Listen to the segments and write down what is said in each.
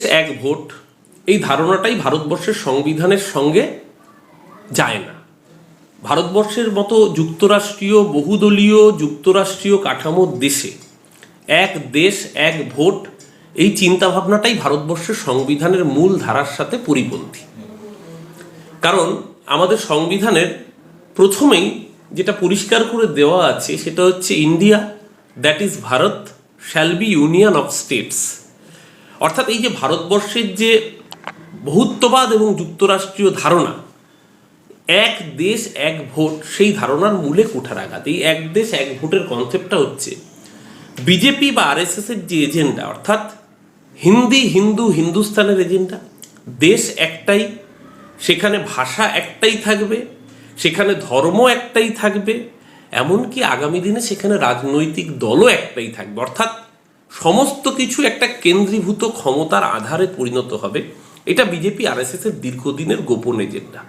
এক ভোট, এই ধারণাটাই ভারতবর্ষের সংবিধানের সঙ্গে যায় না। ভারতবর্ষের মতো যুক্তরাষ্ট্রীয়, বহুদলীয় যুক্তরাষ্ট্রীয় কাঠামোর দেশে এক দেশ, এক ভোট, এই চিন্তাভাবনাটাই ভারতবর্ষের সংবিধানের মূল ধারার সাথে পরিপন্থী। কারণ আমাদের সংবিধানের প্রথমেই যেটা পরিষ্কার করে দেওয়া আছে সেটা হচ্ছে India, that is Bharat, shall be union of states. অর্থাৎ এই যে ভারতবর্ষের যে বহুত্ববাদ এবং যুক্তরাষ্ট্রীয় ধারণা, এক দেশ, এক ভোট, সেই ধারণার মূলে কুঠারাঘাত। এই এক দেশ, এক ভোটের কনসেপ্টটা হচ্ছে বিজেপি বা আরএসএস এর যে এজেন্ডা অর্থাৎ হিন্দি, হিন্দু, হিন্দুস্তানের এজেন্ডা দেশ একটাই, সেখানে ভাষা একটাই থাকবে, সেখানে ধর্ম একটাই থাকবে, এমনকি আগামী দিনে সেখানে রাজনৈতিক দলও একটাই থাকবে। অর্থাৎ সমস্ত কিছু একটা কেন্দ্রীভূত ক্ষমতার আধারে পরিণত হবে। এটা বিজেপি আরএসএস এর দীর্ঘদিনের গোপন এজেন্ডা।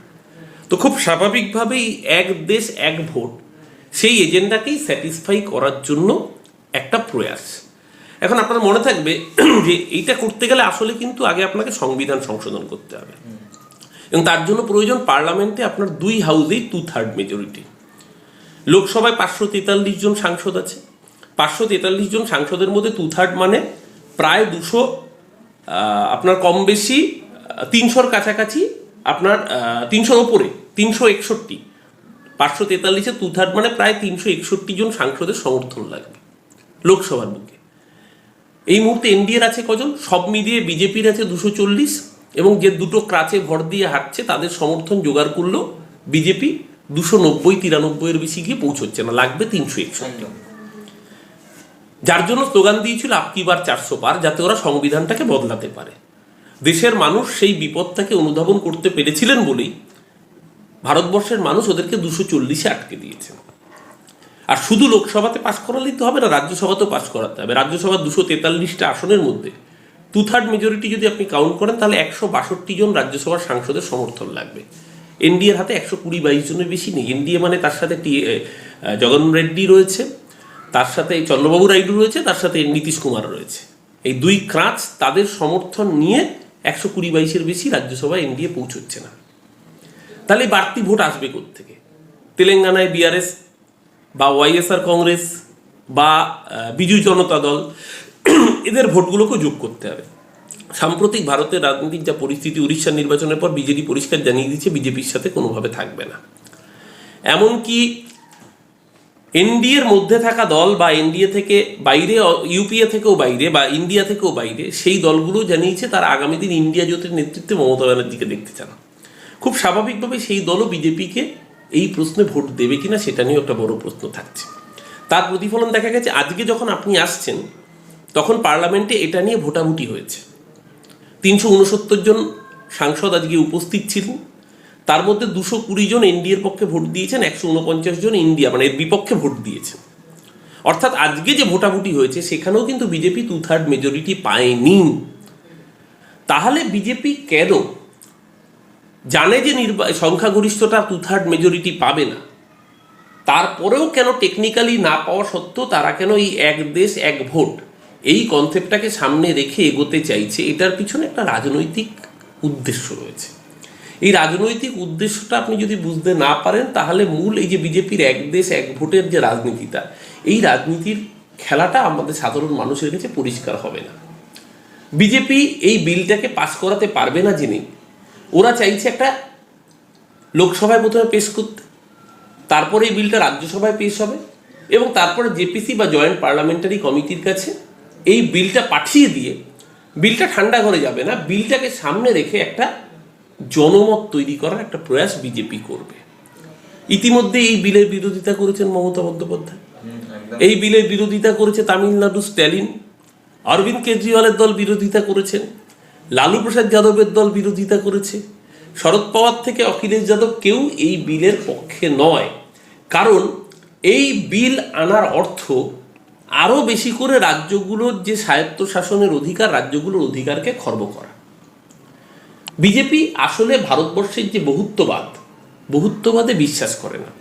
তো খুব স্বাভাবিকভাবেই এক দেশ, এক ভোট, সেই এজেন্ডাকেই স্যাটিসফাই করার জন্য একটা প্রয়াস। এখন আপনার মনে থাকবে যে এইটা করতে গেলে আসলে কিন্তু আগে আপনাকে সংবিধান সংশোধন করতে হবে। এবং তার জন্য প্রয়োজন পার্লামেন্টে আপনার দুই হাউজেই টু থার্ড মেজরিটি লোকসভায় পাঁচশো তেতাল্লিশ জন সাংসদ আছে। পাঁচশো তেতাল্লিশ জন সাংসদের মধ্যে টু থার্ড মানে প্রায় দুশো আপনার কম বেশি তিনশোর কাছাকাছি আপনার তিনশোর ওপরে তিনশো একষট্টি। পাঁচশো তেতাল্লিশে টু থার্ড মানে প্রায় তিনশো একষট্টি জন সাংসদের সমর্থন লাগবে লোকসভার বুকে। এই মুহূর্তে এনডিএর আছে কজন? সব মিলিয়ে বিজেপির আছে দুশো চল্লিশ এবং যে দুটো ক্রাচে ভর দিয়ে হাঁটছে তাদের সমর্থন জোগাড় করলেও বিজেপি দুশো নব্বই, তিরানব্বইয়ের বেশি গিয়ে পৌঁছচ্ছে না, লাগবে তিনশো একষট্টি। যার জন্য স্লোগান দিয়েছিল আপকি বার চারশো পার, যাতে ওরা সংবিধানটাকে বদলাতে পারে। দেশের মানুষ সেই বিপদটাকে অনুধাবন করতে পেরেছিলেন বলেই ভারতবর্ষের মানুষ ওদেরকে দুশো চল্লিশে আটকে দিয়েছে আর শুধু লোকসভাতে পাশ করালেই তো হবে না, রাজ্যসভাতেও পাশ করাতে হবে। রাজ্যসভার দুশো তেতাল্লিশটা আসনের মধ্যে টু থার্ড মেজরিটি যদি আপনি কাউন্ট করেন, তাহলে একশো বাষট্টি জন রাজ্যসভার সাংসদের সমর্থন লাগবে। এনডিএর হাতে একশো কুড়ি বাইশ জনের বেশি নেই। এনডিএ মানে তার সাথে টি জগন রেড্ডি রয়েছে। তার সাথে এই চন্দ্রবাবু নাইডু রয়েছে, তার সাথে নীতিশ কুমার রয়েছে। এই দুই ক্রাঁচ তাদের সমর্থন নিয়ে একশো কুড়ি বাইশের বেশি রাজ্যসভায় এনডিএ পৌঁছচ্ছে না। তাহলে বাড়তি ভোট আসবে থেকে তেলেঙ্গানায় বিআরএস বা ওয়াইএসআর কংগ্রেস বা বিজু জনতা দল, এদের ভোটগুলোকে যোগ করতে হবে। সাম্প্রতিক ভারতের রাজনৈতিক যা পরিস্থিতি, উড়িষ্যার নির্বাচনের পর বিজেপি পরিষ্কার জানিয়ে দিচ্ছে, বিজেপির সাথে কোনোভাবে থাকবে না। এমনকি এনডিএর মধ্যে থাকা দল বা এনডিএ থেকে বাইরে, ইউপিএ থেকেও বাইরে বা ইন্ডিয়া থেকেও বাইরে, সেই দলগুলো জানিয়েছে তারা আগামী দিন ইন্ডিয়া জোটের নেতৃত্বে মমতা ব্যানার্জিকে দেখতে চান। খুব স্বাভাবিকভাবে সেই দলও বিজেপিকে এই প্রশ্নে ভোট দেবে কিনা সেটা নিয়েও একটা বড় প্রশ্ন থাকছে। তার প্রতিফলন দেখা গেছে, আজকে যখন আপনি আসছেন, তখন পার্লামেন্টে এটা নিয়ে ভোটাভুটি হয়েছে। তিনশো উনসত্তর জন সাংসদ আজকে উপস্থিত ছিলেন। তার মধ্যে দুশো কুড়ি জন এনডিএর পক্ষে ভোট দিয়েছেন, একশো উনপঞ্চাশ জন ইন্ডিয়া মানে এর বিপক্ষে ভোট দিয়েছেন। অর্থাৎ আজকে যে ভোটাভুটি হয়েছে, সেখানেও কিন্তু বিজেপি টু থার্ড মেজরিটি পায়নি। তাহলে বিজেপি কেন জানে যে নির্বা, সংখ্যাগরিষ্ঠতা টু থার্ড মেজরিটি পাবে না? তারপরেও কেন টেকনিক্যালি না পাওয়া সত্ত্বেও তারা কেন এই এক দেশ, এক ভোট, এই কনসেপ্টটাকে সামনে রেখে এগোতে চাইছে? এটার পিছনে একটা রাজনৈতিক উদ্দেশ্য রয়েছে। এই রাজনৈতিক উদ্দেশ্যটা আপনি যদি বুঝতে না পারেন, তাহলে মূল এই যে বিজেপির এক দেশ, এক ভোটের যে রাজনীতিটা, এই রাজনীতির খেলাটা আমাদের সাধারণ মানুষের কাছে পরিষ্কার হবে না। বিজেপি এই বিলটাকে পাস করাতে পারবে না জেনে, ওরা চাইছে একটা লোকসভায় প্রথমে পেশ করতে, তারপরে এই বিলটা রাজ্যসভায় পেশ হবে এবং তারপরে জেপিসি বা জয়েন্ট পার্লামেন্টারি কমিটির কাছে এই বিলটা পাঠিয়ে দিয়ে, বিলটা ঠান্ডা ঘরে যাবে না, বিলটাকে সামনে রেখে একটা জনমত তৈরি করার একটা প্রয়াস বিজেপি করবে। ইতিমধ্যে এই বিলের বিরোধিতা করেছেন মমতা বন্দ্যোপাধ্যায়। এই বিলের বিরোধিতা করেছে তামিলনাড়ু স্ট্যালিন। অরবিন্দ কেজরিওয়ালের দল বিরোধিতা করেছেন। লালু প্রসাদ যাদবের দল বিরোধিতা করেছে। শরদ পাওয়ার থেকে অখিলেশ যাদব কেউ এই বিলের পক্ষে নয়। কারণ এই বিল আনার অর্থ আরও বেশি করে রাজ্যগুলোর যে স্বায়ত্ত শাসনের অধিকার রাজ্যগুলোর অধিকারকে খর্ব করা। বিজেপি আসলে ভারতবর্ষের যে বহুত্ববাদ, বহুত্ববাদে বিশ্বাস করে না।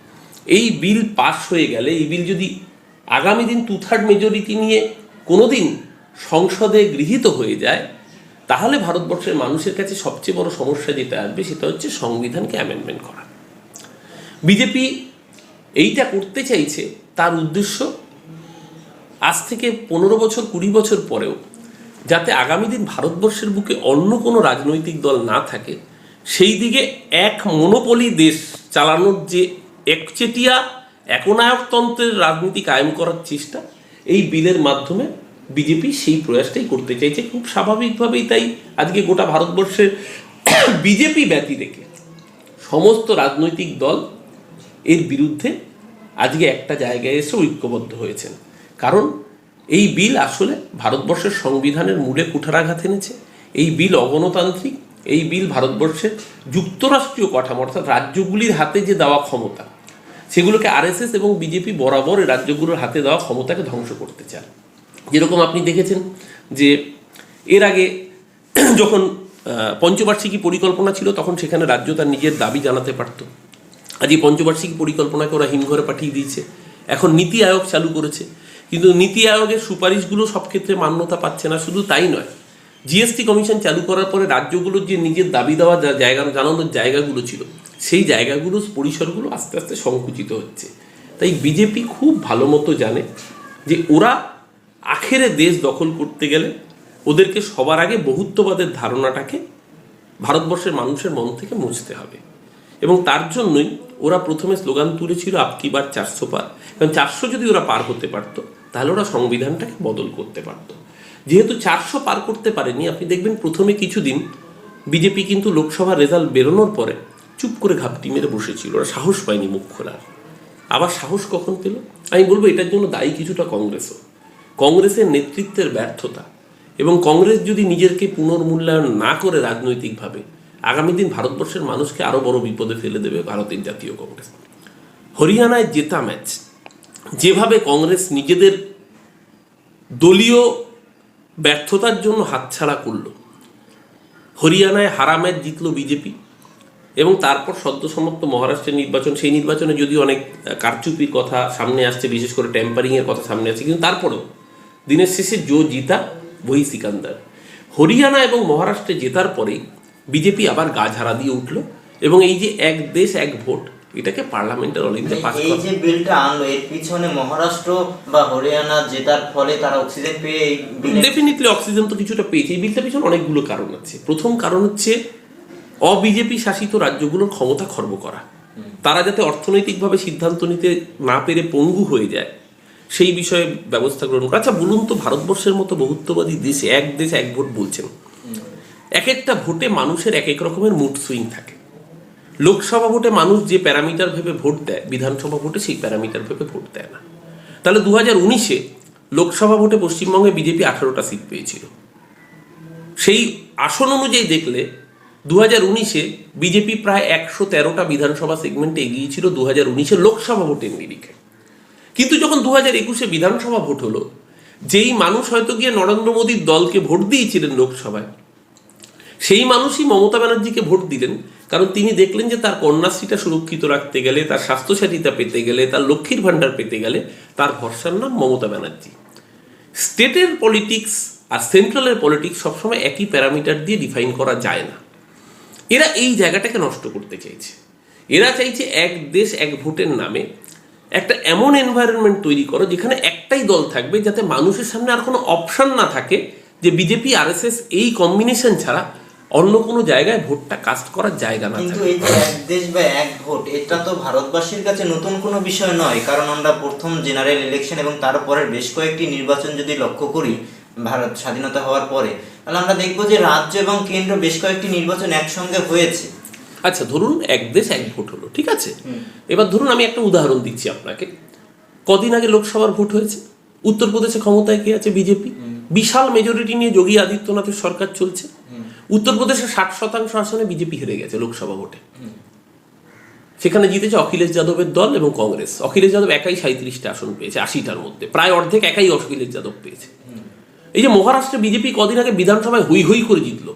এই বিল পাস হয়ে গেলে, এই বিল যদি আগামী দিন টু থার্ড মেজরিটি নিয়ে কোনোদিন সংসদে গৃহীত হয়ে যায়, তাহলে ভারতবর্ষের মানুষের কাছে সবচেয়ে বড় সমস্যা যেটা আসবে, সেটা হচ্ছে সংবিধানকে অ্যামেন্ডমেন্ট করা। বিজেপি এইটা করতে চাইছে, তার উদ্দেশ্য আজ থেকে পনেরো বছর, কুড়ি বছর পরেও যাতে আগামী দিন ভারতবর্ষের বুকে অন্য কোনো রাজনৈতিক দল না থাকে, সেই দিকে এক মনোপলি দেশ চালানোর যে একচেটিয়া একনায়কতন্ত্রের রাজনীতি কায়েম করার চেষ্টা, এই বিলের মাধ্যমে বিজেপি সেই প্রয়াসটাই করতে চাইছে। খুব স্বাভাবিকভাবেই তাই আজকে গোটা ভারতবর্ষের বিজেপি ব্যতি রেখে সমস্ত রাজনৈতিক দল এর বিরুদ্ধে আজকে একটা জায়গায় এসে ঐক্যবদ্ধ হয়েছেন। কারণ এই বিল আসলে ভারতবর্ষের সংবিধানের মূলে কুঠারাঘাত এনেছে। এই বিল অগণতান্ত্রিক। এই বিল ভারতবর্ষের যুক্তরাষ্ট্রীয় কাঠামো, অর্থাৎ রাজ্যগুলির হাতে যে দেওয়া ক্ষমতা, সেগুলোকে আরএসএস এবং বিজেপি বরাবর এই রাজ্যগুলোর হাতে দেওয়া ক্ষমতাকে ধ্বংস করতে চান যেরকম আপনি দেখেছেন যে এর আগে যখন পঞ্চবার্ষিকী পরিকল্পনা ছিল, তখন সেখানে রাজ্য তার নিজের দাবি জানাতে পারত। আজ এই পঞ্চবার্ষিকী পরিকল্পনাকে ওরা হিমঘরে পাঠিয়ে দিয়েছে। এখন নীতি আয়োগ চালু করেছে। কিন্তু নীতি আয়োগের সুপারিশগুলো সব ক্ষেত্রে মান্যতা পাচ্ছে না, শুধু তাই নয়। জিএসটি কমিশন চালু করার পরে রাজ্যগুলোর যে নিজের দাবি দেওয়া জায়গা, জানানোর জায়গাগুলো ছিল, সেই জায়গাগুলো পরিসরগুলো আস্তে আস্তে সংকুচিত হচ্ছে। তাই বিজেপি খুব ভালো মতো জানে যে ওরা আখেরে দেশ দখল করতে গেলে ওদেরকে সবার আগে বহুত্ববাদের ধারণাটাকে ভারতবর্ষের মানুষের মন থেকে মুছতে হবে। এবং তার জন্যই ওরা প্রথমে স্লোগান তুলেছিল আপকি বার চারশো পার? কারণ চারশো যদি ওরা পার হতে পারতো তাহলে ওরা সংবিধানটাকে বদল করতে পারতো। যেহেতু চারশো পার করতে পারেনি, আপনি দেখবেন প্রথমে কিছুদিন বিজেপি কিন্তু লোকসভার রেজাল্ট বেরোনোর পরে চুপ করে ঘাপটি মেরে বসেছিল। ওরা সাহস পায়নি মুখ খোলার। আবার সাহস কখন পেল? আমি বলব এটার জন্য দায়ী কিছুটা কংগ্রেসও। কংগ্রেসের নেতৃত্বের ব্যর্থতা এবং কংগ্রেস যদি নিজেকে পুনর্মূল্যায়ন না করে রাজনৈতিকভাবে, আগামী দিন ভারতবর্ষের মানুষকে আরও বড় বিপদে ফেলে দেবে ভারতের জাতীয় কংগ্রেস। হরিয়ানায় জেতা ম্যাচ যেভাবে কংগ্রেস নিজেদের দলীয় ব্যর্থতার জন্য হাতছাড়া করল। হরিয়ানায় হারা ম্যাচ জিতলো বিজেপি এবং তারপর সদ্য সমাপ্ত মহারাষ্ট্রের নির্বাচন, সেই নির্বাচনে যদিও অনেক কারচুপির কথা সামনে আসছে, বিশেষ করে ট্যাম্পারিং এর কথা সামনে আসছে, কিন্তু তারপরেও দিনের শেষে জো জিতা বহি সিকান্দার। হরিয়ানা এবং মহারাষ্ট্রে জেতার পরেই বিজেপি আবার গা ঝাড়া দিয়ে উঠল এবং এই যে এক দেশ, এক ভোট এটাকে পার্লামেন্টের অলিন্দে পাস এই যে বিলটা আনলো এর পিছনে মহারাষ্ট্র বা হরিয়ানা জেতার ফলে তারা অক্সিজেন পেয়ে ডেফিনেটলি অক্সিজেন তো কিছুটা পেয়েছে। এই বিলটার পিছনে অনেকগুলো কারণ আছে। প্রথম কারণ হচ্ছে অবিজেপি শাসিত রাজ্যগুলোর ক্ষমতা খর্ব করা। তারা যাতে অর্থনৈতিকভাবে সিদ্ধান্ত নিতে না পেরে পঙ্গু হয়ে যায় সেই বিষয়ে ব্যবস্থা গ্রহণ করা। আচ্ছা বলুন তো ভারতবর্ষের মতো বহুত্ববাদী দেশে এক দেশ এক ভোট বলছেন। এক একটা ভোটে মানুষের এক এক রকমের মুড সুইং থাকে। লোকসভা ভোটে মানুষ যে প্যারামিটার ভেবে ভোট দেয়, বিধানসভা ভোটে সেই প্যারামিটার ভেবে ভোট দেয় না। তাহলে দু হাজার উনিশে লোকসভা ভোটে পশ্চিমবঙ্গে বিজেপি আঠারোটা সিট পেয়েছিল। সেই আসন অনুযায়ী দেখলে দু হাজার উনিশে বিজেপি প্রায় একশো তেরোটা বিধানসভা সেগমেন্টে এগিয়েছিল দু হাজার উনিশে লোকসভা ভোটের নিরিখে। কিন্তু যখন দু হাজার একুশে বিধানসভা ভোট হলো, যেই মানুষ হয়তো গিয়ে নরেন্দ্র মোদীর দলকে ভোট দিয়েছিলেন লোকসভায়, সেই মানুষই মমতা ব্যানার্জিকে ভোট দিলেন। কারণ তিনি দেখলেন যে তার কন্যাশ্রীটা সুরক্ষিত রাখতে গেলে, তার স্বাস্থ্যসাথীটা পেতে গেলে, তার লক্ষ্মীর ভাণ্ডার পেতে গেলে তার ভরসার নাম মমতা ব্যানার্জি। স্টেটের পলিটিক্স আর সেন্ট্রালের পলিটিক্স সবসময় একই প্যারামিটার দিয়ে ডিফাইন করা যায় না। এরা এই জায়গাটাকে নষ্ট করতে চাইছে। এরা চাইছে এক দেশ, এক ভোটের নামে একটা এমন এনভায়রনমেন্ট তৈরি করো যেখানে একটাই দল থাকবে যাতে মানুষের সামনে আর কোনো অপশন না থাকে যে বিজেপি, আরএসএস এই কম্বিনেশন ছাড়া অন্য কোনো জায়গায় ভোটটা কাস্ট করার জায়গা না কিন্তু এই যে এক দেশ বা এক ভোট এটা তো ভারতবাসীর কাছে নতুন কোনো বিষয় নয়। কারণ আমরা প্রথম জেনারেল ইলেকশন এবং তারপরের বেশ কয়েকটি নির্বাচন যদি লক্ষ্য করি ভারত স্বাধীনতা হওয়ার পরে তাহলে আমরা দেখব যে রাজ্য এবং কেন্দ্র বেশ কয়েকটি নির্বাচন একসঙ্গে হয়েছে। আচ্ছা ধরুন এক দেশ এক ভোট হলো ঠিক আছে? এবার ধরুন আমি একটা উদাহরণ দিচ্ছি আপনাকে। কদিন আগে লোকসভার ভোট হয়েছে। উত্তরপ্রদেশে ক্ষমতায় কে আছে? বিজেপি। বিশাল মেজরিটি নিয়ে যোগী আদিত্যনাথের সরকার চলছে। উত্তরপ্রদেশে ষাট শতাংশ আসনে বিজেপি হেরে গেছে লোকসভা ভোটে। সেখানে জিতেছে অখিলেশ যাদবের দল এবং কংগ্রেস। অখিলেশ যাদব একাই সাঁত্রিশটা আসন পেয়েছে, আশিটার মধ্যে। প্রায় অর্ধেক একাই অখিলেশ যাদব পেয়েছে। এই যে মহারাষ্ট্রে বিজেপি কদিন আগে বিধানসভায় হই হই করে জিতলো,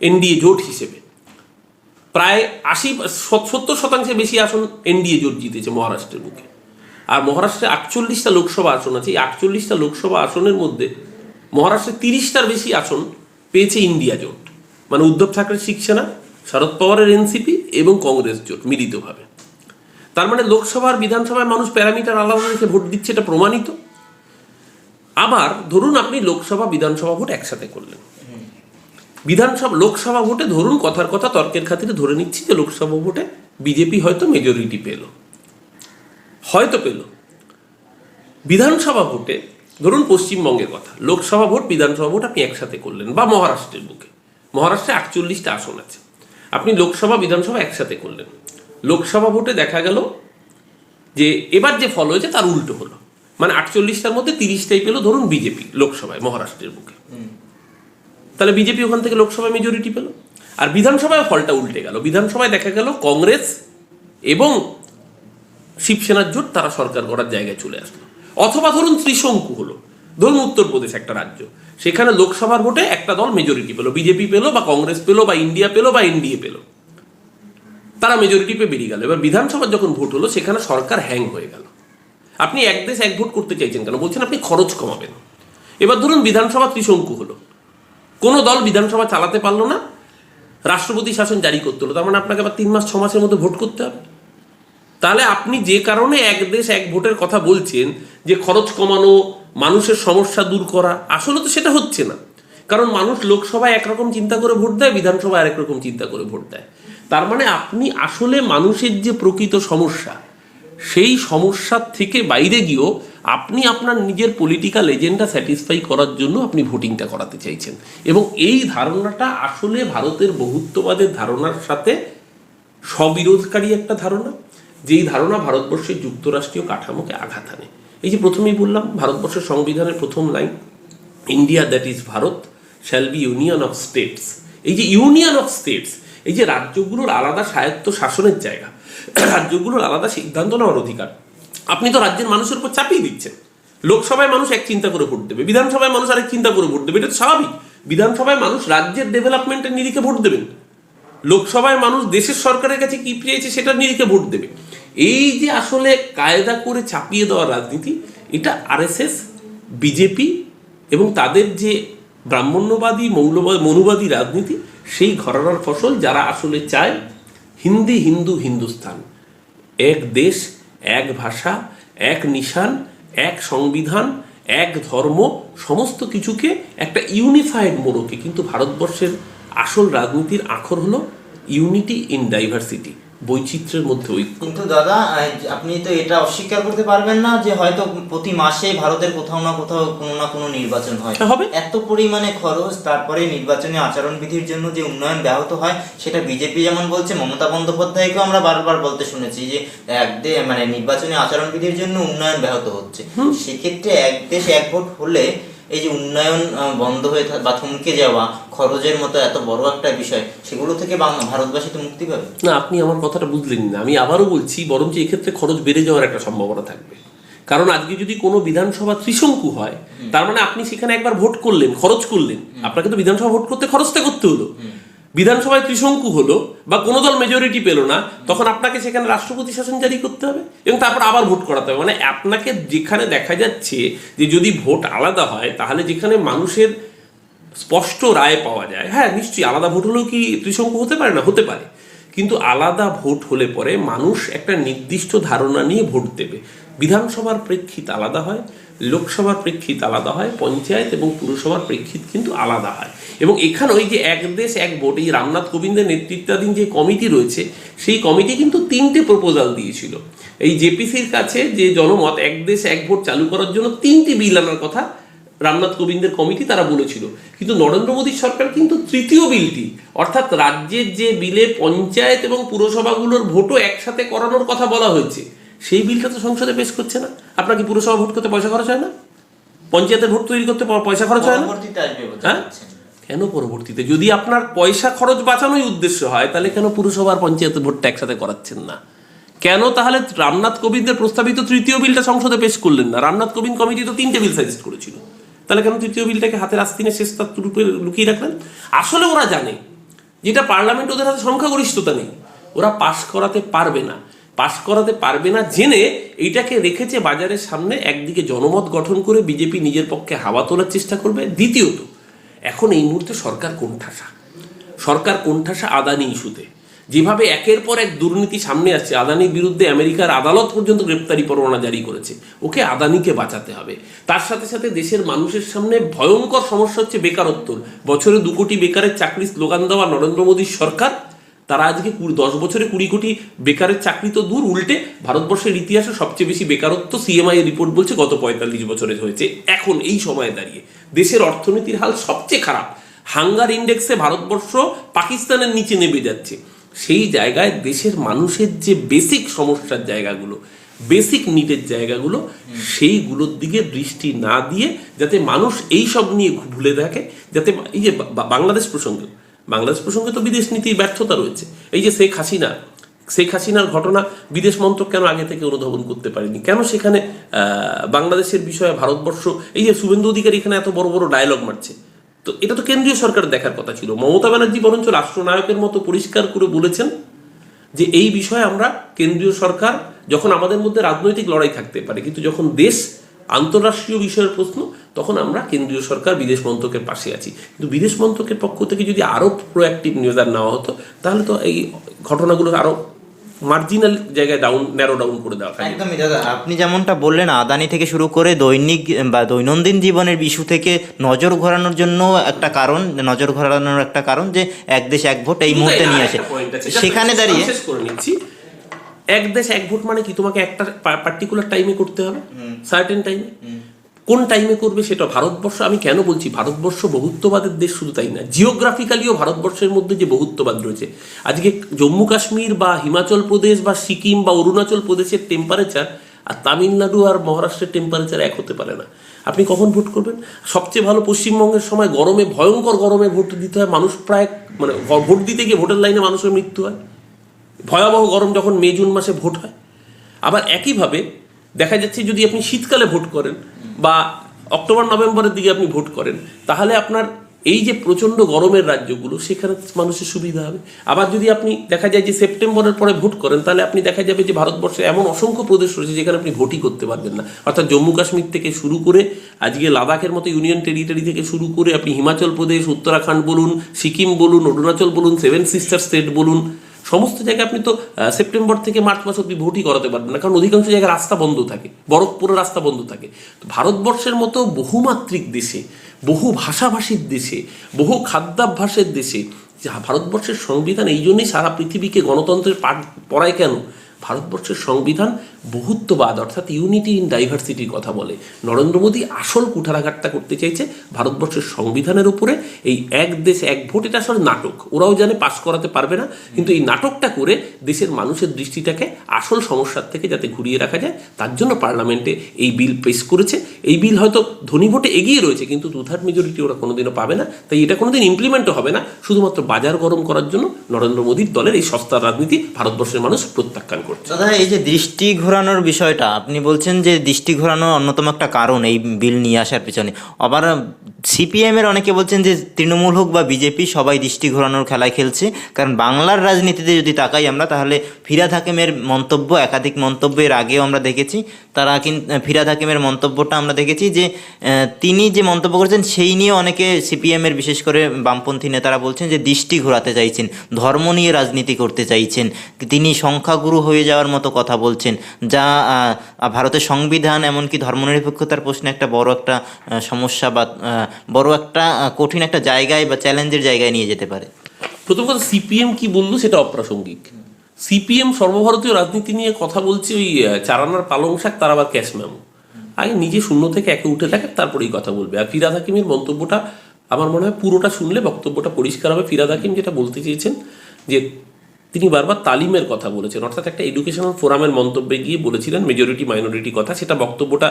এনডিএ জোট হিসেবে। প্রায় আশি সত্তর শতাংশের বেশি আসন এনডিএ জোট জিতেছে মহারাষ্ট্রের বুকে আর মহারাষ্ট্রে আটচল্লিশটা লোকসভা আসন আছে, এই আটচল্লিশটা লোকসভা আসনের মধ্যে মহারাষ্ট্রে তিরিশটার বেশি আসন পেয়েছে ইন্ডিয়া জোট। মানে উদ্ধব ঠাকরে শিবসেনা শরদ পাওয়ারের এনসিপি এবং কংগ্রেস জোট মিলিতভাবে। তার মানে লোকসভার বিধানসভায় মানুষ প্যারামিটার আলাদা রেখে ভোট দিচ্ছে, এটা প্রমাণিত। আবার ধরুন আপনি লোকসভা, বিধানসভা ভোট একসাথে করলেন। বিধানসভা, লোকসভা ভোটে ধরুন কথার কথা তর্কের খাতিরে ধরে নিচ্ছি যে লোকসভা ভোটে বিজেপি হয়তো মেজরিটি পেল। হয়তো পেল। বিধানসভা ভোটে ধরুন পশ্চিমবঙ্গের কথা, লোকসভা ভোট, বিধানসভা ভোট আপনি একসাথে করলেন বা মহারাষ্ট্রের বুকে। মহারাষ্ট্রে আটচল্লিশটা আসন আছে। আপনি লোকসভা বিধানসভা একসাথে করলেন। লোকসভা ভোটে দেখা গেল যে এবার যে ফল হয়েছে তার উল্টো হলো। মানে আটচল্লিশটার মধ্যে তিরিশটাই পেল ধরুন বিজেপি লোকসভায় মহারাষ্ট্রের বুকে। তাহলে বিজেপি ওখান থেকে লোকসভায় মেজরিটি পেল। আর বিধানসভায় ফলটা উল্টে গেল। বিধানসভায় দেখা গেল কংগ্রেস এবং শিবসেনার জোট তারা সরকার করার জায়গায় চলে আসলো। অথবা ধরুন ত্রিশঙ্কু হলো। ধরুন উত্তরপ্রদেশ একটা রাজ্য। সেখানে লোকসভার ভোটে একটা দল মেজরিটি পেল, বিজেপি পেল বা কংগ্রেস পেল বা ইন্ডিয়া পেল বা এনডিএ পেল। তারা মেজরিটি পেয়ে বেরিয়ে গেল। এবার বিধানসভার যখন ভোট হলো, সেখানে সরকার হ্যাং হয়ে গেল। আপনি এক দেশ এক ভোট করতে চাইছেন কেন? বলছেন আপনি খরচ কমাবেন। এবার ধরুন বিধানসভা ত্রিশঙ্কু হলো। কোনো দল বিধানসভা চালাতে পারল না, রাষ্ট্রপতি শাসন জারি করতে হলো, তার মানে আপনাকে আবার তিন মাস, ছ মাসের মধ্যে ভোট করতে হবে। তাহলে আপনি যে কারণে এক দেশ এক ভোটের কথা বলছেন, যে খরচ কমানো মানুষের সমস্যা দূর করা, আসলে তো সেটা হচ্ছে না। কারণ মানুষ লোকসভায় একরকম চিন্তা করে ভোট দেয়, বিধানসভায় আরেক রকম চিন্তা করে ভোট দেয়। তার মানে আপনি আসলে মানুষের যে প্রকৃত সমস্যা, সেই সমস্যার থেকে বাইরে গিয়েও আপনি আপনার নিজের পলিটিক্যাল এজেন্ডা স্যাটিসফাই করার জন্য আপনি ভোটিংটা করাতে চাইছেন। এবং এই ধারণাটা আসলে ভারতের বহুত্ববাদের ধারণার সাথে স্ববিরোধকারী একটা ধারণা। যেই ধারণা ভারতবর্ষের যুক্তরাষ্ট্রীয় কাঠামোকে আঘাত আনে। এই যে প্রথমেই বললাম, ভারতবর্ষের সংবিধানের প্রথম line India that is Bharat shall be union of states এই যে ইউনিয়ন অফ স্টেটস এই যে রাজ্যগুলোর আলাদা স্বায়ত্ত শাসনের জায়গা, রাজ্যগুলোর আলাদা সিদ্ধান্ত নেওয়ার অধিকার। আপনি তো রাজ্যের মানুষের উপর চাপিয়ে দিচ্ছেন। লোকসভায় মানুষ এক চিন্তা করে ভোট দেবে, বিধানসভায় মানুষ আরেক চিন্তা করে ভোট দেবে, এটা স্বাভাবিক। বিধানসভায় মানুষ রাজ্যের ডেভেলপমেন্টের নিরিখে ভোট দেবেন। লোকসভায় মানুষ দেশের সরকারের কাছে কি পেয়েছে সেটার নিরিখে ভোট দেবে। এই যে আসলে কায়দা করে চাপিয়ে দেওয়ার রাজনীতি, এটা আরএসএস, বিজেপি এবং তাদের যে ব্রাহ্মণ্যবাদী, মৌলবাদ, মনুবাদী রাজনীতি, সেই ঘরানার ফসল যারা আসলে চায়, হিন্দি, হিন্দু, হিন্দুস্তান। এক দেশ, এক ভাষা, এক নিশান, এক সংবিধান, এক ধর্ম, সমস্ত কিছুকে একটা ইউনিফাইড মোড়কে। কিন্তু ভারতবর্ষের আসল রাজনীতির আখর হলো ইউনিটি ইন ডাইভার্সিটি। বৈচিত্র্যের মধ্যে ঐক্য। কিন্তু দাদা আপনি তো এটা অস্বীকার করতে পারবেন না যে হয়তো প্রতি মাসে ভারতের কোথাও না কোথাও কোনো না কোনো নির্বাচন হয়। হবে। এত পরিমাণে খরচ তারপরে নির্বাচনী আচরণবিধির জন্য যে উন্নয়ন ব্যাহত হয় সেটা বিজেপি যেমন বলছে মমতা বন্দ্যোপাধ্যায়কেও আমরা বারবার বলতে শুনেছি যে এক দে মানে নির্বাচনী আচরণবিধির জন্য উন্নয়ন ব্যাহত হচ্ছে। সেক্ষেত্রে এক দেশ এক ভোট হলে এই যে উন্নয়ন বন্ধ হয়ে বা থমকে যাওয়া খরচের মতো এত বড় একটা বিষয় সেগুলো থেকে বাংলা ভারতবাসী তো মুক্তি পাবে। না আপনি আমার কথাটা বুঝলেন না। আমি আবারও বলছি বরঞ্চ এক্ষেত্রে খরচ বেড়ে যাওয়ার একটা সম্ভাবনা থাকবে। কারণ আজকে যদি কোনো বিধানসভা ত্রিশঙ্কু হয় তার মানে আপনি সেখানে একবার ভোট করলেন খরচ করলেন। আপনাকে তো বিধানসভা ভোট করতে খরচটা করতে হলো। বিধানসভায় ত্রিশঙ্কু হলো বা কোনো দল মেজরিটি পেল না, তখন আপনাকে সেখানে রাষ্ট্রপতি শাসন জারি করতে হবে এবং তারপর আবার ভোট করাতে হবে। মানে আপনাকে যেখানে দেখা যাচ্ছে যে যদি ভোট আলাদা হয়, তাহলে যেখানে মানুষের স্পষ্ট রায় পাওয়া যায় হ্যাঁ নিশ্চয়ই আলাদা ভোট হলেও কি ত্রিশঙ্কু হতে পারে? না, হতে পারে। কিন্তু আলাদা ভোট হলে পরে মানুষ একটা নির্দিষ্ট ধারণা নিয়ে ভোট দেবে। বিধানসভার প্রেক্ষিত আলাদা হয়, লোকসভার প্রেক্ষিত আলাদা হয়, পঞ্চায়েত এবং পুরসভার প্রেক্ষিত কিন্তু আলাদা হয়। এবং এখানে ওই যে এক দেশ এক ভোট এই রামনাথ কোবিন্দের নেতৃত্বাধীন যে কমিটি রয়েছে সেই কমিটি কিন্তু তিনটে প্রপোজাল দিয়েছিল। এই জেপিসির কাছে যে জনমত এক দেশ এক ভোট চালু করার জন্য তিনটি বিল আনার কথা রামনাথ কোবিন্দের কমিটি তারা বলেছিল। কিন্তু নরেন্দ্র মোদী সরকার কিন্তু তৃতীয় বিলটি অর্থাৎ রাজ্যের যে বিলে পঞ্চায়েত এবং পুরসভাগুলোর ভোটও একসাথে করানোর কথা বলা হয়েছে সেই বিলটা তো সংসদে পেশ করছে না। আপনার কি পুরসভা ভোট করতে পয়সা খরচ হয় না? পঞ্চায়েতের ভোট তৈরি করতে পয়সা খরচ হয় না? হ্যাঁ। কেন পরবর্তীতে? যদি আপনার পয়সা খরচ বাঁচানোই উদ্দেশ্য হয়, তাহলে কেন পুরসভার পঞ্চায়েত ভোটটা একসাথে করাচ্ছেন না? কেন তাহলে রামনাথ কোবিন্দের প্রস্তাবিত তৃতীয় বিলটা সংসদে পেশ করলেন না? রামনাথ কোবিন্দ কমিটি তো তিনটে বিল সাজেস্ট করেছিল। তাহলে কেন তৃতীয় বিলটাকে হাতের আস্তিনে শেষ তার লুকিয়ে রাখলেন? আসলে ওরা জানে, যেটা পার্লামেন্ট ওদের হাতে সংখ্যাগরিষ্ঠতা নেই। ওরা পাশ করাতে পারবে না। পাশ করাতে পারবে না জেনে এইটাকে রেখেছে বাজারের সামনে একদিকে জনমত গঠন করে বিজেপি নিজের পক্ষে হাওয়া তোলার চেষ্টা করবে, দ্বিতীয়ত এখন এই মুহূর্তে সরকার কোণঠাসা। সরকার কোণঠাসা আদানি ইস্যুতে। যেভাবে একের পর এক দুর্নীতি সামনে আসছে, আদানির বিরুদ্ধে আমেরিকার আদালত পর্যন্ত গ্রেপ্তারি পরোয়ানা জারি করেছে। ওকে আদানিকে বাঁচাতে হবে। তার সাথে সাথে দেশের মানুষের সামনে ভয়ঙ্কর সমস্যা হচ্ছে বেকারত্ব বছরে দু কোটি বেকারের চাকরি স্লোগান দেওয়া নরেন্দ্র মোদীর সরকার তারা আজকে দশ বছরে কুড়ি কোটি বেকারের চাকরি তো দূর, উল্টে ভারতবর্ষের ইতিহাসে সবচেয়ে বেশি বেকারত্ব সিএমআই রিপোর্ট বলছে গত পঁয়তাল্লিশ বছরে হয়েছে। এখন এই সময়ে দাঁড়িয়ে দেশের অর্থনীতির হাল সবচেয়ে খারাপ। হাঙ্গার ইন্ডেক্সে ভারতবর্ষ পাকিস্তানের নিচে নেমে যাচ্ছে। সেই জায়গায় দেশের মানুষের যে বেসিক সমস্যার জায়গাগুলো বেসিক নিডের জায়গাগুলো, সেইগুলোর দিকে দৃষ্টি না দিয়ে যাতে মানুষ এই সব নিয়ে ভুলে থাকে, যাতে এই যে বাংলাদেশ প্রসঙ্গে বাংলাদেশ প্রসঙ্গে তো বিদেশ নীতির ব্যর্থতা রয়েছে। এই যে শেখ হাসিনা, শেখ হাসিনার ঘটনা বিদেশ মন্ত্রক কেন আগে থেকে অনুধাবন করতে পারেনি? কেন সেখানে বাংলাদেশের বিষয়ে ভারতবর্ষ, এই যে শুভেন্দু অধিকারী এখানে এত বড় বড় ডায়লগ মারছে? তো এটা তো কেন্দ্রীয় সরকার দেখার কথা ছিল। মমতা ব্যানার্জি বরঞ্চ রাষ্ট্রনায়কের মতো পরিষ্কার করে বলেছেন যে এই বিষয়ে আমরা কেন্দ্রীয় সরকার, যখন আমাদের মধ্যে রাজনৈতিক লড়াই থাকতে পারে, কিন্তু যখন দেশ আন্তঃরাষ্ট্রীয় বিষয়ের প্রশ্ন তখন আমরা কেন্দ্রীয় সরকার বিদেশ মন্ত্রকের পাশে আছি। কিন্তু বিদেশ মন্ত্রকের পক্ষ থেকে যদি আরও প্রোঅ্যাক্টিভ নিউজার নেওয়া হতো তাহলে তো এই ঘটনাগুলো আরও মার্জিনাল জায়গায় ডাউন ন্যারো ডাউন করে দেওয়া একদমই দাদা। আপনি যেমনটা বললেন আদানি থেকে শুরু করে দৈনিক বা দৈনন্দিন জীবনের ইস্যু থেকে নজর ঘোরানোর জন্য একটা কারণ নজর ঘোরানোর একটা কারণ যে এক দেশ এক ভোট এই মুহূর্তে নিয়ে আসে। সেখানে দাঁড়িয়ে শেষ করে নিচ্ছি। এক দেশ এক ভোট মানে কি? তোমাকে একটা পার্টিকুলার টাইমে করতে হবে সার্টেন টাইমে কোন টাইমে করবে সেটা ভারতবর্ষ? আমি কেন বলছি ভারতবর্ষ বহুত্ববাদের দেশ শুধু তাই না জিওগ্রাফিক্যালিও ভারতবর্ষের মধ্যে যে বহুত্ববাদ রয়েছে। আজকে জম্মু কাশ্মীর বা হিমাচল প্রদেশ বা সিকিম বা অরুণাচল প্রদেশের টেম্পারেচার আর তামিলনাড়ু আর মহারাষ্ট্রের টেম্পারেচার এক হতে পারে না। আপনি কখন ভোট করবেন? সবচেয়ে ভালো পশ্চিমবঙ্গের সময় গরমে ভয়ঙ্কর গরমে ভোট দিতে হয়। মানুষ প্রায় মানে ভোট দিতে গিয়ে ভোটের লাইনে মানুষের মৃত্যু হয়। ভয়াবহ গরম যখন মে, জুন মাসে ভোট হয়, আবার একইভাবে দেখা যাচ্ছে যদি আপনি শীতকালে ভোট করেন বা অক্টোবর, নভেম্বরের দিকে আপনি ভোট করেন, তাহলে আপনার এই যে প্রচণ্ড গরমের রাজ্যগুলো, সেখানে মানুষের সুবিধা হবে। আবার যদি আপনি দেখা যায় যে সেপ্টেম্বরের পরে ভোট করেন, তাহলে আপনি দেখা যাবে যে ভারতবর্ষে এমন অসংখ্য প্রদেশ রয়েছে যেখানে আপনি ভোটই করতে পারবেন না। অর্থাৎ জম্মু কাশ্মীর থেকে শুরু করে আজকে লাদাখের মতো ইউনিয়ন টেরিটরি থেকে শুরু করে আপনি হিমাচল প্রদেশ, উত্তরাখণ্ড বলুন, সিকিম বলুন, অরুণাচল বলুন, সেভেন সিস্টার স্টেট বলুন সমস্ত জায়গায় আপনি তো সেপ্টেম্বর থেকে মার্চ মাস অব্দি ভোটই করাতে পারবেন না, কারণ অধিকাংশ জায়গায় রাস্তা বন্ধ থাকে, বরফপুরের পুরো রাস্তা বন্ধ থাকে। তো ভারতবর্ষের মতো বহুমাত্রিক দেশে, বহু ভাষাভাষীর দেশে, বহু খাদ্যাভ্যাসের দেশে ভারতবর্ষের সংবিধান এই জন্যই সারা পৃথিবীকে গণতন্ত্রের পাঠ পড়ায় কেন? ভারতবর্ষের সংবিধান বহুত্ববাদ, অর্থাৎ ইউনিটি ইন ডাইভার্সিটির কথা বলে। নরেন্দ্র মোদী আসল কুঠারাঘাতটা করতে চাইছে ভারতবর্ষের সংবিধানের উপরে। এই এক দেশ, এক ভোট, এটা আসলে নাটক। ওরাও জানে পাশ করাতে পারবে না। কিন্তু এই নাটকটা করে দেশের মানুষের দৃষ্টিটাকে আসল সমস্যার থেকে যাতে ঘুরিয়ে রাখা যায়, তার জন্য পার্লামেন্টে এই বিল পেশ করেছে। এই বিল হয়তো ধনী ভোটে এগিয়ে রয়েছে, কিন্তু টু থার্ড মেজরিটি ওরা কোনোদিনও পাবে না। তাই এটা কোনোদিন ইমপ্লিমেন্টও হবে না। শুধুমাত্র বাজার গরম করার জন্য নরেন্দ্র মোদীর দলের এই সস্তার রাজনীতি ভারতবর্ষের মানুষ প্রত্যাখ্যান করছে। দাদা, এই যে দৃষ্টি ঘোরানোর বিষয়টা, আপনি বলছেন যে দৃষ্টি ঘোরানোর অন্যতম একটা কারণ এই বিল নিয়ে আসার পিছনে। আবার সিপিএম এর অনেকে বলছেন যে তৃণমূল হোক বা বিজেপি সবাই দৃষ্টি ঘোরানোর খেলায় খেলছে। কারণ বাংলার রাজনীতিতে যদি তাকাই আমরা, তাহলে ফিরাদ হাকিমের মন্তব্য, একাধিক মন্তব্য এর আগেও আমরা দেখেছি। তারা কিন্তু ফিরাদ হাকিমের মন্তব্যটা আমরা দেখেছি যে তিনি যে মন্তব্য করেছেন, সেই নিয়ে অনেকে সিপিএম এর বিশেষ করে বামপন্থী নেতারা বলছেন যে দৃষ্টি ঘোরাতে চাইছেন, ধর্ম নিয়ে রাজনীতি করতে চাইছেন। তিনি সংখ্যাগুরু হয়ে যাওয়ার মতো কথা বলছেন। যা ভারতের সংবিধান এমনকি ধর্মনিরপেক্ষতার প্রশ্নে একটা বড় একটা সমস্যা বা বড় একটা কঠিন একটা জায়গায় বা চ্যালেঞ্জের জায়গায় নিয়ে যেতে পারে। প্রথম কথা, সিপিএম কি বলল সেটা অপ্রাসঙ্গিক। সিপিএম সর্বভারতীয় রাজনীতি নিয়ে কথা বলছে ওই চারানার পালং শাক, তার আবার ক্যাশ ম্যামো আগে নিজে শূন্য থেকে একে উঠে থাকে তারপরেই কথা বলবে। আর ফিরাদ হাকিমের মন্তব্যটা, আমার মনে হয় পুরোটা শুনলে বক্তব্যটা পরিষ্কার হবে। ফিরাদ হাকিম যেটা বলতে চেয়েছেন যে তিনি বারবার তালিমের কথা বলেছেন। অর্থাৎ একটা এডুকেশনাল ফোরামের মন্তব্যে গিয়ে বলেছিলেন মেজরিটি মাইনরিটি কথা। সেটা বক্তব্যটা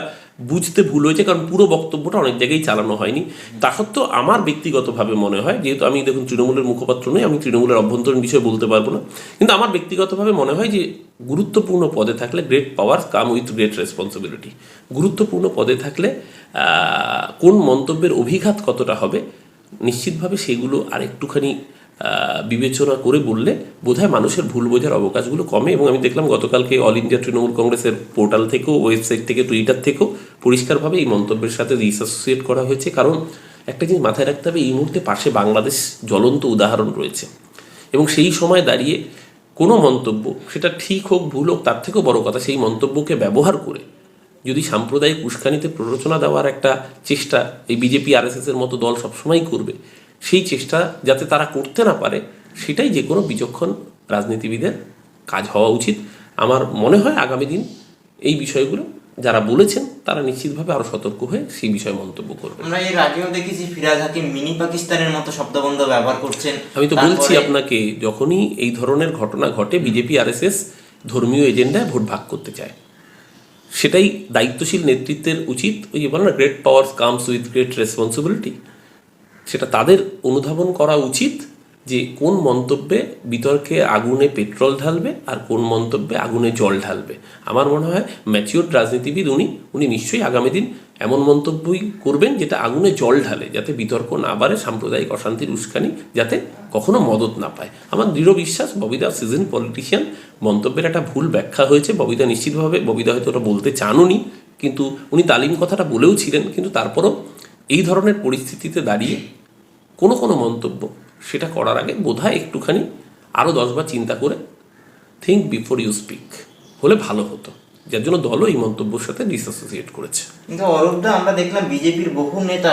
বুঝতে ভুল হয়েছে কারণ পুরো বক্তব্যটা অনেক জায়গায় চালানো হয়নি। তা সত্ত্বেও আমার ব্যক্তিগতভাবে মনে হয় যেহেতু আমি দেখুন তৃণমূলের মুখপাত্র নই আমি তৃণমূলের অভ্যন্তরীণ বিষয়ে বলতে পারব না। কিন্তু আমার ব্যক্তিগতভাবে মনে হয় যে গুরুত্বপূর্ণ পদে থাকলে great power come with great responsibility গুরুত্বপূর্ণ পদে থাকলে কোন মন্তব্যের অভিঘাত কতটা হবে নিশ্চিতভাবে সেগুলো আর একটুখানি আহ, বিবেচনা করে বললে বোধহয় মানুষের ভুল বোঝার অবকাশগুলো কমে এবং আমি দেখলাম গতকালকে অল ইন্ডিয়া তৃণমূল কংগ্রেসের পোর্টাল থেকেও ওয়েবসাইট থেকে টুইটার থেকেও পরিষ্কারভাবে এই মন্তব্যের সাথে রিসোসিয়েট করা হয়েছে। কারণ একটা জিনিস মাথায় রাখতে হবে, এই মুহূর্তে পাশে বাংলাদেশ জ্বলন্ত উদাহরণ রয়েছে এবং সেই সময় দাঁড়িয়ে কোনো মন্তব্য, সেটা ঠিক হোক, ভুল হোক, তার থেকেও বড় কথা, সেই মন্তব্যকে ব্যবহার করে যদি সাম্প্রদায়িক উস্কানিতে প্ররোচনা দেওয়ার একটা চেষ্টা এই বিজেপি আর এর মতো দল সবসময় করবে সেই চেষ্টা যাতে তারা করতে না পারে সেটাই যে কোনো বিচক্ষণ রাজনীতিবিদের কাজ হওয়া উচিত। আমার মনে হয় আগামী দিন এই বিষয়গুলো যারা বলেছেন তারা নিশ্চিতভাবে আরও সতর্ক হয়ে সেই বিষয়ে মন্তব্য করবে আমরা এর আগেও দেখেছি ফিরাজ হাকিম মিনি পাকিস্তানের মতো শব্দবন্ধ ব্যবহার করছেন। আমি তো বলছি আপনাকে যখনই এই ধরনের ঘটনা ঘটে বিজেপি আরএসএস ধর্মীয় এজেন্ডায় ভোট ভাগ করতে চায়। সেটাই দায়িত্বশীল নেতৃত্বের উচিত। ওই যে বলে না great power comes with great responsibility সেটা তাদের অনুধাবন করা উচিত যে কোন মন্তব্যে বিতর্কে আগুনে পেট্রোল ঢালবে আর কোন মন্তব্যে আগুনে জল ঢালবে। আমার মনে হয় ম্যাচিওর রাজনীতিবিদ উনি উনি নিশ্চয়ই আগামী দিন এমন মন্তব্যই করবেন যেটা আগুনে জল ঢালে, যাতে বিতর্ক না বাড়ে, সাম্প্রদায়িক অশান্তির উস্কানি যাতে কখনো মদত না পায়। আমার দৃঢ় বিশ্বাস ববিদা সিজন পলিটিশিয়ান, মন্তব্যের একটা ভুল ব্যাখ্যা হয়েছে ববিদা নিশ্চিতভাবে ববিদা হয়তো ওটা বলতে চাননি কিন্তু উনি তালিম কথাটা বলেও ছিলেন, কিন্তু তারপরও এই ধরনের পরিস্থিতিতে দাঁড়িয়ে কোনো কোনো মন্তব্য সেটা করার আগে বোধহয় একটুখানি আরও দশবার চিন্তা করে থিঙ্ক বিফোর ইউ স্পিক হলে ভালো হতো। যার জন্য দলও এই মন্তব্যের সাথে ডিসঅ্যাসোসিয়েট করেছে। কিন্তু অরূপদা আমরা দেখলাম বিজেপির বহু নেতা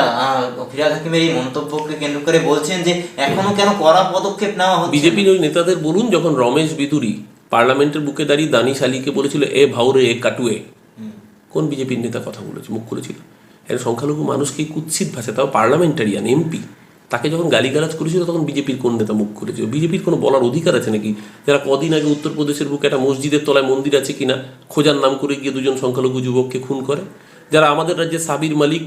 ফিরাদ হাকিমের এই মন্তব্যকে কেন্দ্র করে বলছেন যে এখনও কেন কড়া পদক্ষেপ নেওয়া হচ্ছে বিজেপির ওই নেতাদের বলুন যখন রমেশ বিদুরি পার্লামেন্টের বুকে দাঁড়িয়ে দানিশ আলীকে বলেছিল এ ভাউরে এ কাটুয়ে। কোন বিজেপির নেতা কথা বলেছে? মুখ করেছিল একটা সংখ্যালঘু মানুষকে কুৎসিত ভাষা তাও পার্লামেন্টারিয়ান এমপি। তাকে যখন গালিগালাজ করেছিল, তখন বিজেপির কোন নেতা মুখ করেছিল বিজেপির কোনো বলার অধিকার আছে নাকি? যারা কদিন আগে উত্তরপ্রদেশের বুকে একটা মসজিদের তলায় মন্দির আছে কিনা, খোঁজার নাম করে গিয়ে দুজন সংখ্যালঘু যুবককে খুন করে? যারা আমাদের রাজ্যে সাবির মালিক,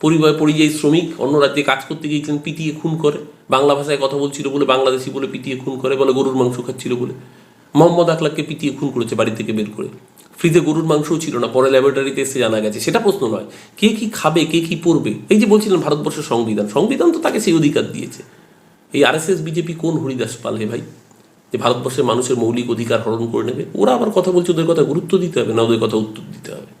পরিবার পরিযায়ী শ্রমিক, অন্য রাজ্যে কাজ করতে গিয়েছিলেন, পিটিয়ে খুন করে। বাংলা ভাষায় কথা বলছিল বলে, বাংলাদেশি বলে পিটিয়ে খুন করে, বলে গরুর মাংস খাচ্ছিল বলে। মোহাম্মদ আকলাককে পিটিয়ে খুন করেছে বাড়ি থেকে বের করে। ফ্রিজে গরুর মাংসও ছিল না, পরে ল্যাবরেটরিতে এসে জানা গেছে। সেটা প্রশ্ন নয়। কে কি খাবে, কে কি পড়বে এই যে বলছিলেন ভারতবর্ষের সংবিধান সংবিধান তো তাকে সেই অধিকার দিয়েছে। এই আরএসএস, বিজেপি কোন হরিদাস পাল হে ভাই? যে ভারতবর্ষের মানুষের মৌলিক অধিকার হরণ করে নেবে। ওরা আবার কথা বলছে, ওদের কথা গুরুত্ব দিতে হবে, না ওদের কথা উত্তর দিতে হবে।